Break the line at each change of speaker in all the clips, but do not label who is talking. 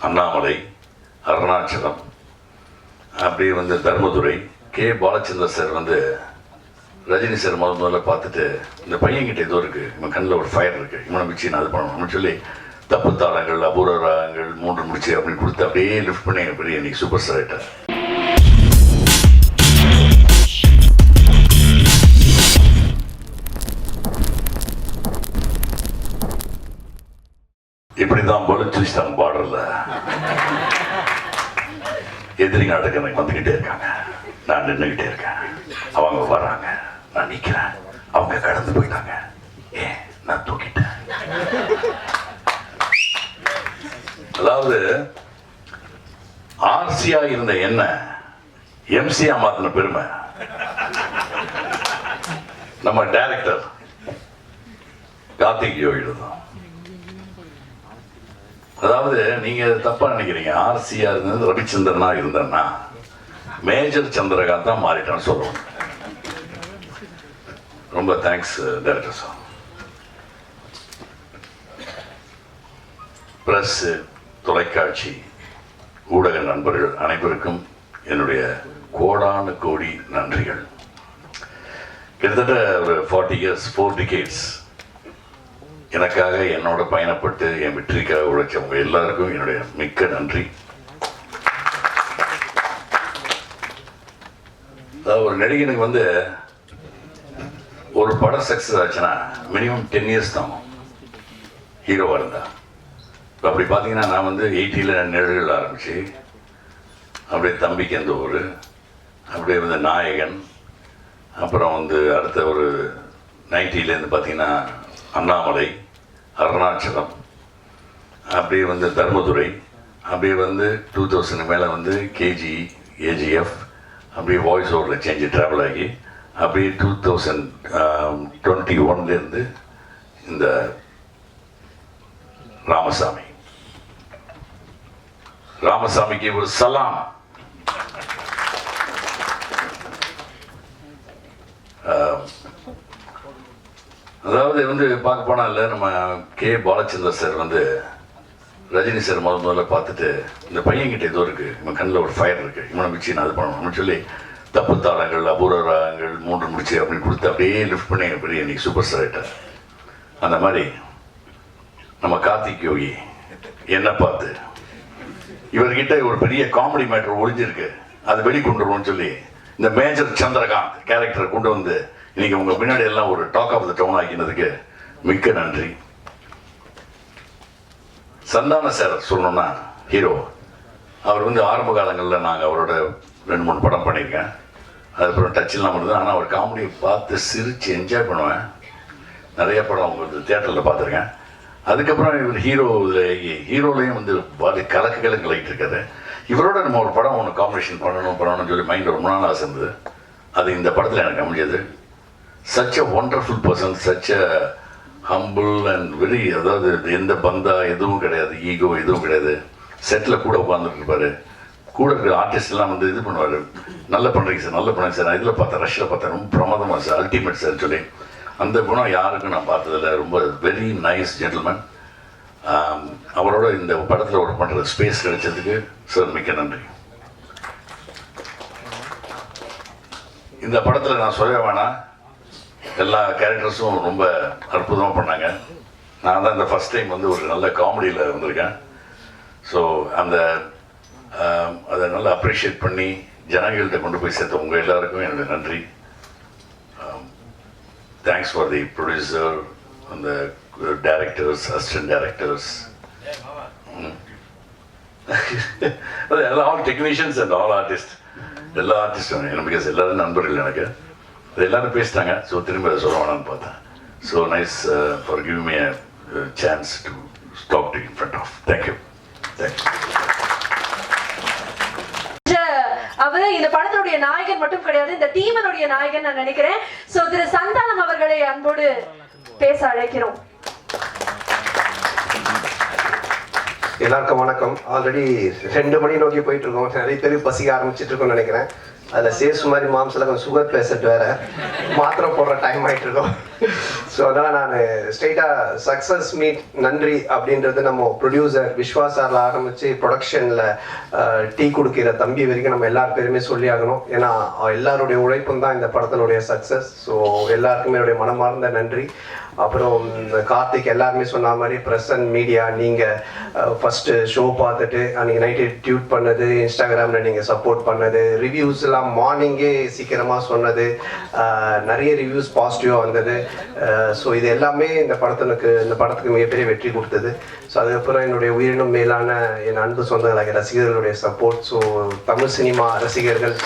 அண்ணாமலை அருணாச்சலம் அப்படியே வந்து Dharmadurai. K. Balachander sir வந்து ரஜினி சார் முதல் முதல்ல பார்த்துட்டு இந்த பையன்கிட்ட ஏதோ இருக்குது இவன் கண்ணில் ஒரு ஃபயர் இருக்குது இவனை வச்சு நான் அது பண்ணணும் அப்படின்னு சொல்லி தப்பு தாளங்கள் அபூர்வ ராகங்கள் மூன்று முடிச்சு அப்படின்னு கொடுத்து அப்படியே லிஃப்ட் பண்ணி பெரிய இன்னைக்கு சூப்பர் ஸ்டார் ஆகிட்டார் இப்படிதான் பலுச்சிஸ்தான் பார்டர்ல எதிரி நாட்டுக்கு எனக்கு வந்துகிட்டே இருக்காங்க. நான் நின்றுகிட்டே இருக்கேன். அவங்க வராங்க. நான் நிக்கிறேன். அவங்க கடந்து போயிட்டாங்க. ஏன் நான் தூக்கிட்டேன். அதாவது ஆர்சியா இருந்த என்ன எம்சியா மாத்தின பெருமை. நம்ம டைரக்டர் கார்த்திக் யோகிதான் அதாவது நீங்க தப்பா நினைக்கிறீங்க. ஆர்சியா இருந்தது ரவிச்சந்திரனா இருந்தேன்னா மேஜர் சந்திரகாந்த் தான் மாறிட்டான்னு சொல்லுவோம் ரொம்ப தேங்க்ஸ் டேரக்டர் சார் பிரஸ் தொலைக்காட்சி ஊடக நண்பர்கள் அனைவருக்கும் என்னுடைய கோடானு கோடி நன்றிகள். கிட்டத்தட்ட ஒரு ஃபார்ட்டி இயர்ஸ் ஃபோர் டிகேட்ஸ் எனக்காக என்னோட பயணப்பட்டு என் வெற்றிக்காக உழைச்சவங்க எல்லாருக்கும் என்னுடைய மிக்க நன்றி. அதாவது ஒரு நடிகனுக்கு வந்து ஒரு படம் சக்ஸஸ் ஆச்சுன்னா மினிமம் டென் இயர்ஸ் தான். ஹீரோவாக இருந்தா. இப்போ அப்படி பார்த்தீங்கன்னா நான் வந்து எயிட்டியில் நிழல்கள் ஆரம்பிச்சு அப்படியே தம்பிக்கு அந்த ஊர் அப்படியே வந்து நாயகன் அப்புறம் வந்து அடுத்த ஒரு நைன்டிலேருந்து பார்த்தீங்கன்னா அண்ணாமலை அருணாச்சலம் அப்படியே வந்து தர்மதுரை அப்படியே வந்து டூ தௌசண்ட் மேலே வந்து கேஜி ஏஜிஎஃப் அப்படியே வாய்ஸ் ஓவரில் சேஞ்சு ட்ராவல் ஆகி அப்படியே டூ தௌசண்ட் டுவெண்ட்டி ஒன்லேருந்து இந்த ராமசாமி. ராமசாமிக்கு ஒரு சலாம். அதாவது வந்து பார்க்க போனால் இல்லை நம்ம கே. பாலச்சந்தர் சார் வந்து ரஜினி சார் முதல் முதல்ல பார்த்துட்டு இந்த பையன்கிட்ட ஏதோ இருக்கு இவன் கண்ணில் ஒரு ஃபயர் இருக்கு இவனை மிச்சி நான் அது பண்ணணும்னு சொல்லி தப்பு தாளங்கள் அபூர்வ ராகங்கள் மூன்று முடிச்சு அப்படின்னு கொடுத்து அப்படியே லிஃப்ட் பண்ணி பெரிய இன்னைக்கு சூப்பர் ஸ்டார் ஆகிட்டார் அந்த மாதிரி நம்ம கார்த்திக் யோகி என்ன பார்த்து இவர்கிட்ட ஒரு பெரிய காமெடி மேட்டர் ஒளிஞ்சிருக்கு அது வெளிக்கொண்டு வருவோம்னு சொல்லி இந்த மேஜர் சந்திரகாந்த் கேரக்டரை கொண்டு வந்து இன்னைக்கு உங்க பின்னாடி எல்லாம் ஒரு டாக் ஆஃப் த டவுன் ஆக்கினதுக்கு மிக்க நன்றி. சந்தான சார் சொல்லணும்னா ஹீரோ அவர் வந்து ஆரம்ப காலங்களில் நாங்கள் அவரோட ரெண்டு மூணு படம் பண்ணியிருக்கேன். அதுக்கப்புறம் டச் இல்லாமல் இருந்தது. ஆனால் அவர் காமெடியை பார்த்து சிரித்து என்ஜாய் பண்ணுவேன். நிறைய படம் அவங்க வந்து தேட்டரில் பார்த்துருக்கேன். அதுக்கப்புறம் இவர் ஹீரோ ஹீரோலையும் வந்து பாதி கலக்கு கலக்கு கலக்கிட்டு இருக்காரு. இவரோட நம்ம ஒரு படம் ஒன்று காம்பினேஷன் பண்ணணும் பண்ணணும்னு சொல்லி மைண்டில் ரொம்ப நாள் ஆசை இருந்தது. அது இந்த படத்தில் எனக்கு அமைஞ்சது. Such a wonderful person such a humble and very அதாவது எந்த பந்தா எதுவும் கிடையாது ஈகோ எதுவும் கிடையாது. செட்டில் கூட உட்காந்துட்டு இருப்பாரு கூட இருக்கிற ஆர்டிஸ்ட்லாம் வந்து இது பண்ணுவார். நல்ல பண்ணுறீங்க சார் நல்ல பண்ணுறீங்க சார். நான் இதில் பார்த்தேன் ரஷ்யில் பார்த்தேன். ரொம்ப பிரமாதமாக சார் அல்டிமேட் சார் சொல்லி. அந்த குணம் யாருக்கும் நான் பார்த்ததில்ல. ரொம்ப வெரி நைஸ் ஜென்டில்மேன் அவரோட இந்த படத்தில் ஒரு பண்ணுற ஸ்பேஸ் கிடைச்சதுக்கு சார் மிக்க நன்றி. இந்த படத்தில் நான் சொல்ல வேணாம். எல்லா கேரக்டர்ஸும் ரொம்ப அற்புதமாக பண்ணாங்க. நான் தான் இந்த ஃபஸ்ட் டைம் வந்து ஒரு நல்ல காமெடியில் இருந்திருக்கேன். ஸோ அந்த அதை நல்லா அப்ரிஷியேட் பண்ணி ஜனங்கள்கிட்ட கொண்டு போய் சேர்த்த உங்கள் எல்லாருக்கும் என்னுடைய நன்றி. தேங்க்ஸ் ஃபார் தி ப்ரொடியூசர் அந்த டேரக்டர்ஸ் அசிஸ்டன்ட் டேரக்டர்ஸ் எல்லா all technicians and all artist எல்லா ஆர்டிஸ்டும் எனக்கு எல்லாரும் நண்பர்கள் எனக்கு. அது எல்லாரும் பேசிட்டாங்க. ஸோ திரும்ப அதை சொல்ல வேணாம்னு பார்த்தேன். So nice for give me chance to stock to in front of thank you thank you
அவர் இந்த படத்தினுடைய நாயகன் மட்டும் கிடையாது இந்த டீமனுடைய நாயகன் நான் நினைக்கிறேன். சோ திரு சந்தானம் அவர்களை அன்போடு பேச அழைக்கிறோம்.
எல்லாருக்கும் வணக்கம். ஆல்ரெடி ரெண்டு மணி நோக்கி போயிட்டு இருக்கோம். நிறைய பேர் பசிக்க ஆரம்பிச்சிட்டு இருக்கோம்னு நினைக்கிறேன். அதில் சேஸ் மாதிரி மாம்சில் கொஞ்சம் சுகர் பேஷண்ட் வேற. மாத்திரை போடுற டைம் ஆகிட்டு இருக்கோம். ஸோ அதான் நான் ஸ்ட்ரெயிட்டாக சக்ஸஸ் மீட் நன்றி அப்படின்றது நம்ம ப்ரொடியூசர் விஸ்வாசாரில் ஆரம்பித்து ப்ரொடக்ஷனில் டீ கொடுக்கிற தம்பி வரைக்கும் நம்ம எல்லார் பேருமே சொல்லி ஆகணும். ஏன்னா எல்லாருடைய உழைப்பும் தான் இந்த படத்தினுடைய சக்ஸஸ் ஸோ எல்லாருக்குமே என்னுடைய மனமார்ந்த நன்றி. அப்புறம் கார்த்திக் எல்லாருமே சொன்ன மாதிரி ப்ரெஸ் அண்ட் மீடியா நீங்கள் ஃபஸ்ட்டு ஷோ பார்த்துட்டு அன்றைக்கி நைட்டு ட்யூட் பண்ணது இன்ஸ்டாகிராமில் நீங்கள் சப்போர்ட் பண்ணது ரிவ்யூஸ் எல்லாம் மார்னிங்கே சீக்கிரமாக சொன்னது நிறைய ரிவ்யூஸ் பாசிட்டிவாக வந்தது. ஸோ இது எல்லாமே இந்த படத்தினுக்கு இந்த படத்துக்கு மிகப்பெரிய வெற்றி கொடுத்தது. ஸோ அதுக்கப்புறம் என்னுடைய உயிரினும் மேலான என் அன்பு சொந்தங்களாகிய ரசிகர்களுடைய சப்போர்ட் ஸோ தமிழ் சினிமா ரசிகர்கள்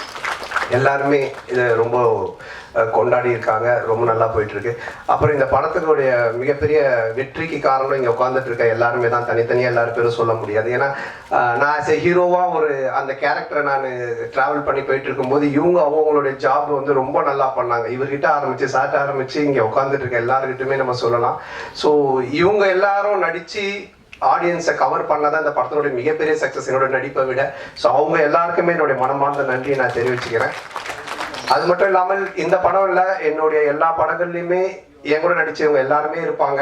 எல்லாருமே இதை ரொம்ப கொண்டாடி இருக்காங்க. ரொம்ப நல்லா போயிட்டு இருக்கு அப்புறம் இந்த படத்துக்குடைய மிகப்பெரிய வெற்றிக்கு காரணம் இங்க உட்கார்ந்துட்டு இருக்க எல்லாருமே தான். தனித்தனியா எல்லாரும் பேரும் சொல்ல முடியாது. ஏன்னா நான் ஆஸ் எ ஹீரோவா ஒரு அந்த கேரக்டரை நான் டிராவல் பண்ணி போயிட்டு இருக்கும்போது இவங்க அவங்களுடைய ஜாப் வந்து ரொம்ப நல்லா பண்ணாங்க. இவர்கிட்ட ஆரம்பிச்சு சாட்ட ஆரம்பிச்சு இங்க உட்காந்துட்டு இருக்க எல்லாருக்கிட்டுமே நம்ம சொல்லலாம். ஸோ இவங்க எல்லாரும் நடிச்சு ஆடியன்ஸை கவர் பண்ணதான் இந்த படத்தினுடைய மிகப்பெரிய சக்ஸஸ் என்னோட நடிப்பை விட. ஸோ அவங்க எல்லாருக்குமே என்னுடைய மனமார்ந்த நன்றியை நான் தெரிவிச்சுக்கிறேன். அது மட்டும் இல்லாமல் இந்த படம் இல்லை என்னுடைய எல்லா படங்கள்லையுமே என் கூட நடிச்சவங்க எல்லாருமே இருப்பாங்க.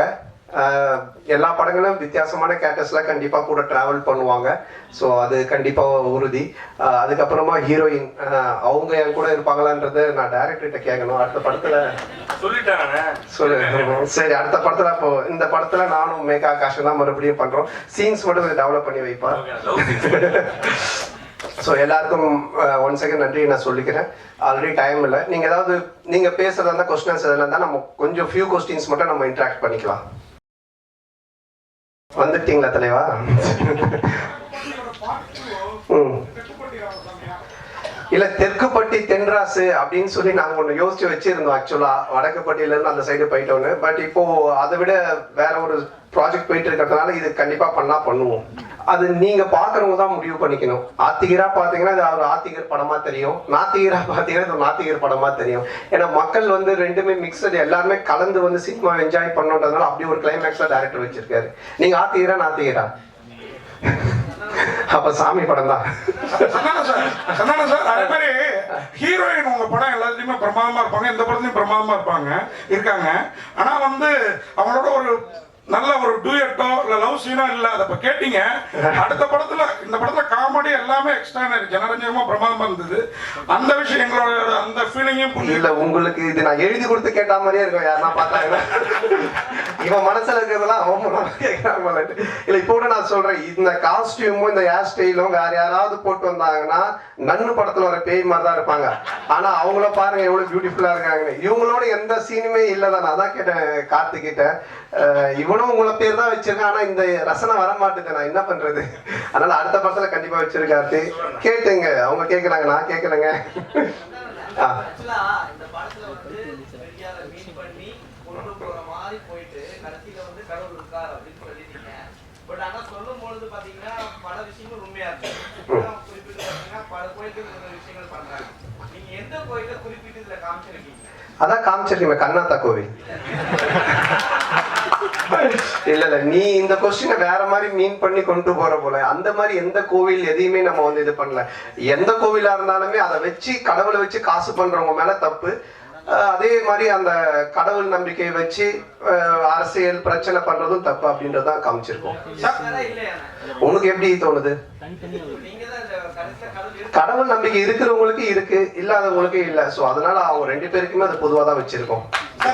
எல்லா படங்களும் வித்தியாசமான கேரக்டர்ஸ்லாம் கண்டிப்பாக கூட ட்ராவல் பண்ணுவாங்க. ஸோ அது கண்டிப்பாக உறுதி. அதுக்கப்புறமா ஹீரோயின் அவங்க என் கூட இருப்பாங்களான்றது நான் டேரக்டர்கிட்ட கேட்கணும். அடுத்த படத்தில்
சொல்லிட்டானே
சொல்லு. சரி அடுத்த படத்துல அப்போ இந்த படத்துல நானும் மேகா ஆகாஷம் தான் மறுபடியும் பண்றோம். சீன்ஸ் மட்டும் டெவலப் பண்ணி வைப்பா. ஸோ எல்லாருக்கும் ஒன் செகண்ட் நன்றி நான் சொல்லிக்கிறேன். ஆல்ரெடி டைம் இல்லை. நீங்க ஏதாவது நீங்க பேசுறதா இருந்தால் கொஸ்டின்ஸ் எதுனா இருந்தால் நம்ம கொஞ்சம் ஃபியூ கொஸ்டின்ஸ் மட்டும் நம்ம இன்ட்ராக்ட் பண்ணிக்கலாம். வந்துட்டீங்களா தலைவா? இல்ல தெற்குப்பட்டி தென்ராசு அப்படின்னு சொல்லி நாங்க ஒண்ணு யோசிச்சு வச்சிருந்தோம் ஆக்சுவலா வடக்குப்பட்டியில இருந்து அந்த சைடு போயிட்டோன்னு பட் இப்போ அதை விட வேற ஒரு ப்ராஜெக்ட் போயிட்டு இருக்கிறதுனால இது கண்டிப்பா பண்ணா பண்ணுவோம். அது நீங்க பாக்குறவங்க தான் முடிவு பண்ணிக்கணும். ஆத்திகரா பாத்தீங்கன்னா அது ஒரு ஆத்திகர் படமா தெரியும். நாத்திகரா பாத்தீங்கன்னா இது நாத்திகர் படமா தெரியும். ஏன்னா மக்கள் வந்து ரெண்டுமே மிக்சடு எல்லாருமே கலந்து வந்து சினிமா என்ஜாய் பண்ணோன்றதுனால அப்படி ஒரு கிளைமேக்ஸ்ல டேரக்டர் வச்சிருக்காரு. நீங்க ஆத்திகரா நாத்திகரா? அப்ப சாமி படம் தான்.
சார்? சார்? அதே மாதிரி ஹீரோயின் உங்க படம் எல்லாத்துலயுமே பிரமாதமா இருப்பாங்க. இந்த படத்துலயும் பிரமாதமா இருப்பாங்க இருக்காங்க. ஆனா வந்து அவங்களோட ஒரு நல்ல ஒரு டூயட்டோ இல்ல லவ் சீனோ இல்ல அதை கேட்டீங்க. அடுத்த படத்துல இந்த படத்துல காமெடி எல்லாமே எக்ஸ்ட்ரா ஜனரஞ்சகமா பிரமாதமா இருந்தது. அந்த விஷயம் எங்களோட அந்த ஃபீலிங்கும்
இல்ல உங்களுக்கு இது நான் எழுதி கொடுத்து கேட்ட மாதிரியே இருக்கும். யாருன்னா பார்த்தாங்கன்னா இவன் மனசுல இருக்கிறதெல்லாம் அவன் மூலமா இல்ல இப்போ கூட நான் சொல்றேன். இந்த காஸ்டியூமும் இந்த ஹேர் ஸ்டைலும் வேற யாராவது போட்டு வந்தாங்கன்னா நன்னு படத்துல வர பேய் மாதிரி தான் இருப்பாங்க. ஆனா அவங்கள பாருங்க எவ்வளவு பியூட்டிஃபுல்லா இருக்காங்க இவங்களோட எந்த சீனுமே இல்லதான் நான் அதான் கேட்டேன் கார்த்திக் இவனும் உங்களை பேர் தான் வச்சிருக்கேன். ஆனா இந்த ரசனை வர மாட்டேது நான் என்ன பண்றது? அதனால அடுத்த படத்துல கண்டிப்பா வச்சிருக்காரு. கேட்டுங்க. அவங்க கேக்குறாங்க நான் கேக்குறேங்க ஆ. அதான் காமிச்சிருக்கீங்க கண்ணாத்தா கோவில். இல்ல இல்ல நீ இந்த கொஸ்டினை வேற மாதிரி மீன் பண்ணி கொண்டு போற போல. அந்த மாதிரி எந்த கோவில் எதையுமே நம்ம வந்து இது பண்ணல. எந்த கோவிலா இருந்தாலுமே அதை வச்சு கடவுளை வச்சு காசு பண்றவங்க மேல தப்பு. அதே மாதிரி அந்த கடவுள் நம்பிக்கையை வச்சு அரசியல் பிரச்சனை பண்றதும் தப்பு அப்படின்றதான் காமிச்சிருக்கோம். உனக்கு எப்படி தோணுது?
கடவுள்
கடவுள் நம்பிக்கை இருக்கிறவங்களுக்கு இருக்கு இல்லாதவங்களுக்கு இல்ல. சோ அதனால அவங்க ரெண்டு பேருக்குமே அது பொதுவா தான் வச்சிருக்கோம்.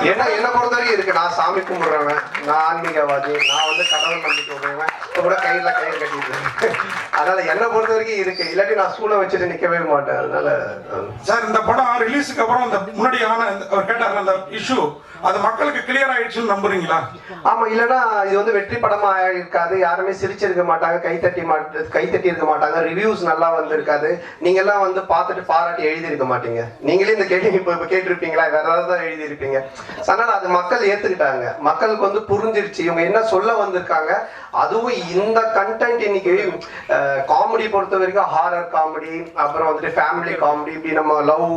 ஏன்னா என்ன பொறுத்த வரைக்கும் இருக்கு. நான் சாமி கும்பிடுறவன் நான் ஆன்மீகவாதி நான் வந்து கடவுள் நம்பிக்கை விடுறவன் இப்ப கூட கையில கயிறு கட்டிட்டு அதனால என்ன பொறுத்த வரைக்கும் இருக்கு. இல்லாட்டி நான் சூளை வச்சுட்டு நிக்கவே மாட்டேன். அதனால
சார் இந்த படம் ரிலீஸுக்கு அப்புறம் இந்த முன்னாடி ஆன அவர் கேட்டார் அந்த இஷ்யூ அது மக்களுக்கு கிளியர் ஆயிடுச்சுன்னு நம்புறீங்களா?
ஆமா இல்லைன்னா இது வந்து வெற்றி படமா இருக்காது. யாருமே சிரிச்சிருக்க மாட்டாங்க கைத்தட்டி மாட்டு கைத்தட்டி இருக்க மாட்டாங்க. ரிவ்யூஸ் நல்லா வந்திருக்காது. நீங்க எல்லாம் வந்து பார்த்துட்டு பாராட்டி எழுதி இருக்க மாட்டீங்க. நீங்களே இந்த கேள்வி இப்போ இப்போ கேட்டிருப்பீங்களா? வேற ஏதாவது தான் எழுதி இருப்பீங்க அதனால அது மக்கள் ஏத்துக்கிட்டாங்க. மக்களுக்கு வந்து புரிஞ்சிருச்சு. இவங்க என்ன சொல்ல வந்திருக்காங்க? அதுவும் இந்த கண்டென்ட் இன்னைக்கு காமெடி பொறுத்த வரைக்கும் ஹாரர் காமெடி அப்புறம் வந்துட்டு ஃபேமிலி காமெடி இப்படி நம்ம லவ்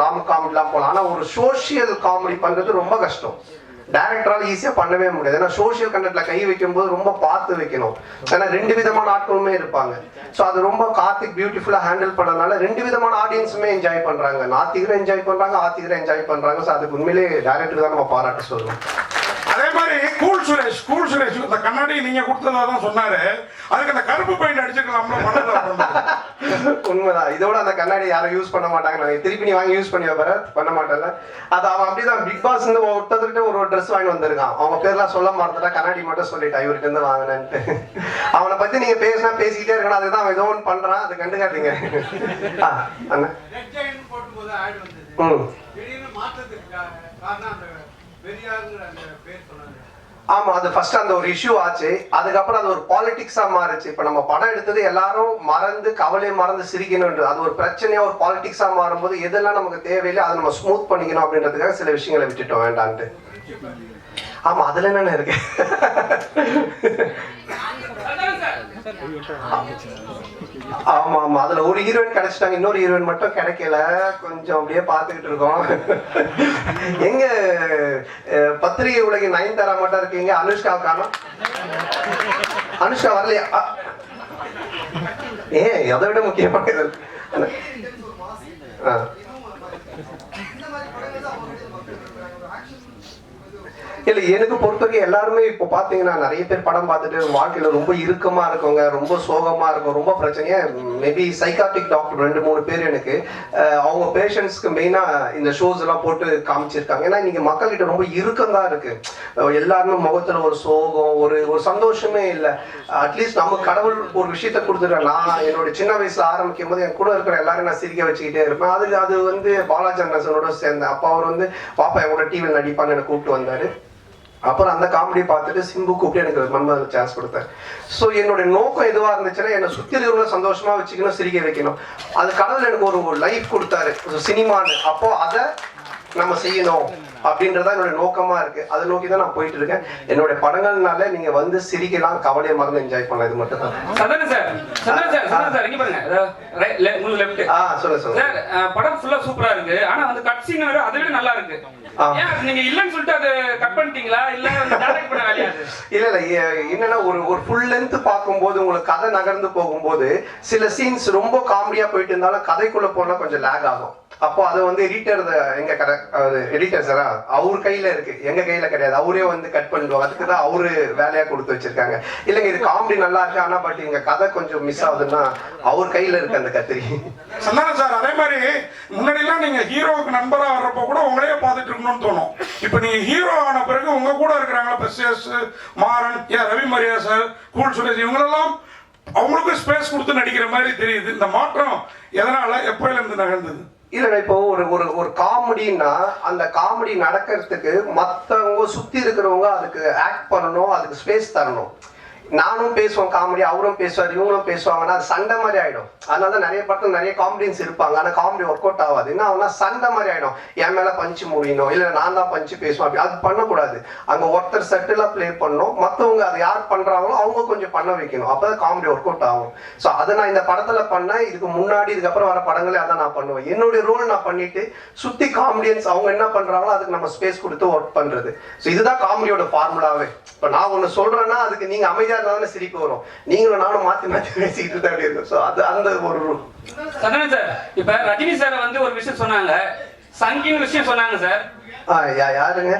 ராம் காமெடிலாம் போகலாம் ஆனா ஒரு சோஷியல் காமெடி பண்றது ரொம்ப கஷ்டம். டேரக்டரால் ஈஸியாக பண்ணவே முடியாது. ஏன்னா சோஷியல் கண்டென்ட்ல கை வைக்கும்போது ரொம்ப பார்த்து வைக்கணும். ஏன்னா ரெண்டு விதமான ஆட்களுமே இருப்பாங்க. ஸோ அது ரொம்ப கார்த்திக் பியூட்டிஃபுல்லாக ஹேண்டில் பண்ணதுனால ரெண்டு விதமான ஆடியன்ஸுமே என்ஜாய் பண்றாங்க. நாத்திகரும் என்ஜாய் பண்றாங்க ஆத்திகரும் என்ஜாய் பண்றாங்க. ஸோ அதுக்கு உண்மையிலேயே டேரக்டர் தான் நம்ம பாராட்ட சொல்லணும்
அதே மாதிரி கூல் சுரேஷ் கூல் சுரேஷ் இந்த கண்ணாடி நீங்க கொடுத்ததா தான் சொன்னாரு. அதுக்கு அந்த கருப்பு பெயிண்ட் அடிச்சிருக்கலாம்ல
உண்மைதான். இதோட அந்த கண்ணாடி யாரும் யூஸ் பண்ண மாட்டாங்க நான் திருப்பி நீ வாங்கி யூஸ் பண்ணி வைப்பற பண்ண மாட்டேன்ல அது அவன் அப்படிதான். பிக் பாஸ் இருந்து ஒருத்தர்கிட்ட ஒரு ட்ரெஸ் வாங்கி வந்திருக்கான். அவங்க பேர்லாம் சொல்ல மறந்துட்டா கண்ணாடி மட்டும் சொல்லிட்டா. இவர்கிட்ட இருந்து வாங்கினேன்ட்டு. அவனை பத்தி நீங்க பேசினா பேசிக்கிட்டே இருக்கணும். அதுதான் அவன் ஏதோ ஒன்று பண்றான். அது கண்டுக்காதீங்க. அண்ணா. ம்.
திடீர்னு மாற்றத்துக்கு காரணம் அந்த பெரியாருங்கிற அந்த
ஆமா அது ஃபர்ஸ்ட் அந்த ஒரு இஷ்யூ ஆச்சு. அதுக்கப்புறம் அது ஒரு பாலிடிக்ஸா மாறுச்சு. இப்ப நம்ம படம் எடுத்தது எல்லாரும் மறந்து கவலை மறந்து சிரிக்கணும்ன்றது. அது ஒரு பிரச்சனையா ஒரு பாலிடிக்ஸா மாறும்போது எதெல்லாம் நமக்கு தேவையில்லை அதை நம்ம ஸ்மூத் பண்ணிக்கணும் அப்படின்றதுக்காக சில விஷயங்களை விட்டுட்டோம். வேண்டான்ட்டு. ஆமா அதுல என்னென்ன இருக்கு? ஆமா ஆமா. அதுல ஒரு ஹீரோயின் கிடைச்சிட்டாங்க. இன்னொரு ஹீரோயின் மட்டும் கிடைக்கல. கொஞ்சம் அப்படியே பார்த்துக்கிட்டு இருக்கோம். எங்க பத்திரிகை உலகின் நயன்தாரா மட்டும் இருக்கீங்க? அனுஷ்கா காணும். அனுஷ்கா வரலையா? ஏ ஏன் அதை விட முக்கியமானது ஆ. இல்ல எனக்கு பொறுத்தவரைக்கும் எல்லாருமே இப்போ பாத்தீங்கன்னா நிறைய பேர் படம் பார்த்துட்டு வாழ்க்கையில ரொம்ப இறுக்கமா இருக்கவங்க ரொம்ப சோகமா இருக்கும் ரொம்ப பிரச்சனையா மேபி சைக்காட்டிக் டாக்டர் ரெண்டு மூணு பேர் எனக்கு அவங்க பேஷண்ட்ஸ்க்கு மெயினா இந்த ஷோஸ் எல்லாம் போட்டு காமிச்சிருக்காங்க. ஏன்னா நீங்கள் மக்கள்கிட்ட ரொம்ப இறுக்கம் தான் இருக்கு எல்லாருமே முகத்துல ஒரு சோகம் ஒரு ஒரு சந்தோஷமே இல்லை. அட்லீஸ்ட் நம்ம கடவுள் ஒரு விஷயத்த கொடுத்துருக்கேன் நான் என்னோட சின்ன வயசுல ஆரம்பிக்கும் போது என் கூட இருக்கிற எல்லாரும் நான் சிரிக்க வச்சுக்கிட்டே இருப்பேன். அது அது வந்து பாலாஜி அண்ணசனோட சேர்ந்தேன் அப்போ அவர் வந்து பாப்பா என்னோட டிவியில் நடிப்பான்னு என்னை கூப்பிட்டு வந்தாரு. அப்புறம் அந்த காமெடி பார்த்துட்டு சிம்பு கூப்பிட்டு எனக்கு மன்மதன் சான்ஸ் கொடுத்தாரு. ஸோ என்னோட நோக்கம் எதுவாக இருந்துச்சுன்னா என்னை சுற்றி இருக்கிறவங்கள சந்தோஷமாக வச்சுக்கணும் சிரிக்க வைக்கணும். அது கடவுள் எனக்கு ஒரு லைஃப் கொடுத்தாரு. சினிமான்னு அப்போ அதை நம்ம செய்யணும் அப்படின்றதா என்னோட நோக்கமா இருக்கு. அதை நோக்கி தான் நான் போயிட்டு இருக்கேன். என்னோட படங்கள்னால நீங்க வந்து சிரிக்கலாம் கவலையை மறந்து என்ஜாய் பண்ணலாம். இது மட்டும் தான் சொல்லுங்க
சார் படம் ஃபுல்லா சூப்பரா இருக்கு. ஆனா வந்து கட் சீன் அதை விட நல்லா இருக்கு. நீங்க இல்லன்னு சொல்லிட்டு அது கட் பண்ணிட்டீங்களா? இல்ல டைரக்ட் பண்ண வேலையா
இல்ல இல்ல என்னன்னா ஒரு ஒரு ஃபுல் லென்த் பார்க்கும்போது உங்களுக்கு கதை நகர்ந்து போகும்போது சில சீன்ஸ் ரொம்ப காமெடியா போயிட்டு இருந்தாலும் கதைக்குள்ள போனா கொஞ்சம் லேக் ஆகும். அப்போ அதை வந்து எடிட்டர் எங்க எடிட்டர் சாரா அவர் கையில இருக்கு. எங்க கையில கிடையாது. அவரே வந்து கட் பண்ணிடுவாங்க அதுக்கு தான் அவரு வேலையா கொடுத்து வச்சிருக்காங்க. இல்லைங்க இது காமெடி நல்லா இருக்கு? ஆனா பட் இங்க கதை கொஞ்சம் மிஸ் ஆகுதுன்னா அவர் கையில இருக்கு அந்த கத்திரி.
சந்தானம் சார் அதே மாதிரி முன்னாடிலாம் நீங்க ஹீரோவுக்கு நண்பரா வர்றப்போ கூட உங்களையே பார்த்துட்டு இருக்கணும்னு தோணும். இப்போ நீங்க ஹீரோ ஆன பிறகு உங்க கூட இருக்கிறாங்களா? பெஸ்எஸ் மாறன் ஏன் ரவி மரியா சார் கூல் சுரேஷ் இவங்களெல்லாம் அவங்களுக்கும் ஸ்பேஸ் கொடுத்து நடிக்கிற மாதிரி தெரியுது. இந்த மாற்றம் எதனால? எப்பயில இருந்து நகர்ந்தது?
இல்ல இப்போ ஒரு ஒரு ஒரு காமெடின்னா அந்த காமெடி நடக்கிறதுக்கு மற்றவங்க சுற்றி இருக்கிறவங்க அதுக்கு ஆக்ட் பண்ணணும் அதுக்கு ஸ்பேஸ் தரணும். நானும் பேசுவோம் காமெடி அவரும் பேசுவார் இவங்களும் பேசுவாங்கன்னா அது சண்டை மாதிரி ஆயிடும். அதனால தான் நிறைய படத்துல நிறைய காமெடியன்ஸ் இருப்பாங்க. ஆனால் காமெடி ஒர்க் அவுட் ஆகாது. என்ன ஆகும்னா சண்டை மாதிரி ஆயிடும். என் மேல பஞ்சு முடியணும் இல்லை நான் தான் பஞ்சு பேசுவேன் அப்படி அது பண்ணக்கூடாது. அங்க ஒருத்தர் செட்டிலாக ப்ளே பண்ணணும். மற்றவங்க அதை யார் பண்றாங்களோ அவங்க கொஞ்சம் பண்ண வைக்கணும். அப்பதான் காமெடி ஒர்க் அவுட் ஆகும். ஸோ அதை நான் இந்த படத்துல பண்ணேன். இதுக்கு முன்னாடி இதுக்கப்புறம் வர படங்களே அதான் நான் பண்ணுவேன். என்னுடைய ரோல் நான் பண்ணிட்டு சுத்தி காமெடியன்ஸ் அவங்க என்ன பண்றாங்களோ அதுக்கு நம்ம ஸ்பேஸ் கொடுத்து ஒர்க் பண்றது. ஸோ இதுதான் காமெடியோட ஃபார்முலாவே இப்போ நான் ஒன்று சொல்றேன்னா அதுக்கு நீங்க அமைதியா இருந்தா தானே சிரிப்பு வரும். நீங்களும் நானும் மாத்தி மாத்தி பேசிக்கிட்டு தான் இருக்கும்? ஸோ அது அந்த ஒரு.
சந்தன சார் இப்ப ரஜினி சார் வந்து ஒரு விஷயம் சொன்னாங்க. சங்கின் விஷயம் சொன்னாங்க சார்.
யாருங்க?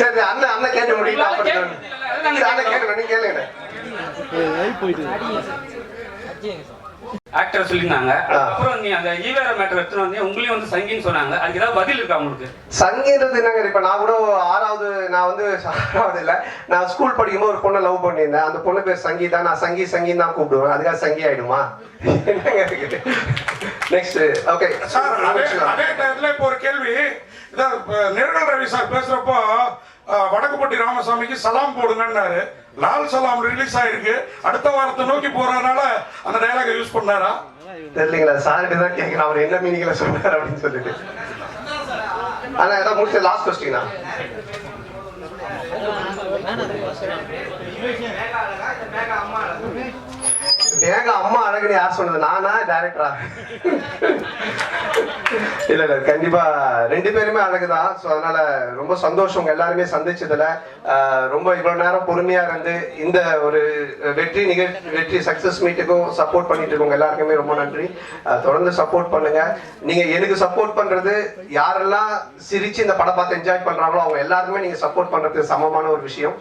சரி அண்ணன் அண்ணன் கேட்டு. சரி, அண்ணன் நீங்க கேளுங்க.
ஆக்டர் சொல்லியிருந்தாங்க. அப்புறம் நீ அந்த ஈவேர மேட்டர் எடுத்துட்டு வந்து உங்களையும் வந்து சங்கின்னு சொன்னாங்க. அதுக்கு ஏதாவது பதில் இருக்கா உங்களுக்கு?
சங்கீதத்து என்னங்க இப்ப நான் கூட ஆறாவது நான் வந்து ஆறாவது இல்ல நான் ஸ்கூல் படிக்கும்போது ஒரு பொண்ணை லவ் பண்ணியிருந்தேன். அந்த பொண்ணு பேர் சங்கீதா. நான் சங்கி சங்கின்னு தான் கூப்பிடுவேன். அதுக்காக சங்கி ஆயிடுமா? என்னங்க நெக்ஸ்ட் ஓகே
சார் அதே அதே டயத்துல இப்போ ஒரு கேள்வி. இதான் நிர்மல் ரவி சார் பேசுறப்போ அஹ், வடக்குப்பட்டி ராமசாமிக்கு சலாம் போடுங்கன்னாரு. லால் சலாம் ரிலீஸ் ஆயிருக்கு. அடுத்த வாரத்தை நோக்கி போறதுனால அந்த டயலாக யூஸ் பண்ணாரா?
தெரியலீங்களா சார்கிட்ட தான் கேட்கணும் அவர் என்ன மீனிங்ல சொல்றாரு அப்படின்னு சொல்லிட்டு. ஆனா எதாவது முடிச்ச லாஸ்ட் கொஸ்டினா
ஏங்க அம்மா
அழகுன்னு யார் சொன்னது? நானா? டேரக்டரா இல்ல இல்ல கண்டிப்பா. ரெண்டு பேருமே அழகுதான். ஸோ அதனால ரொம்ப சந்தோஷம். உங்க எல்லாருமே சந்திச்சதுல ரொம்ப இவ்வளவு நேரம் பொறுமையா இருந்து இந்த ஒரு வெற்றி நிகழ்ச்சி வெற்றி சக்சஸ் மீட்டுக்கும் சப்போர்ட் பண்ணிட்டு இருக்கவங்க எல்லாருக்குமே ரொம்ப நன்றி. தொடர்ந்து சப்போர்ட் பண்ணுங்க. நீங்க எனக்கு சப்போர்ட் பண்றது? யாரெல்லாம் சிரிச்சு இந்த படம் பார்த்து என்ஜாய் பண்றாங்களோ அவங்க எல்லாருக்குமே நீங்க சப்போர்ட் பண்றது சமமான ஒரு விஷயம்.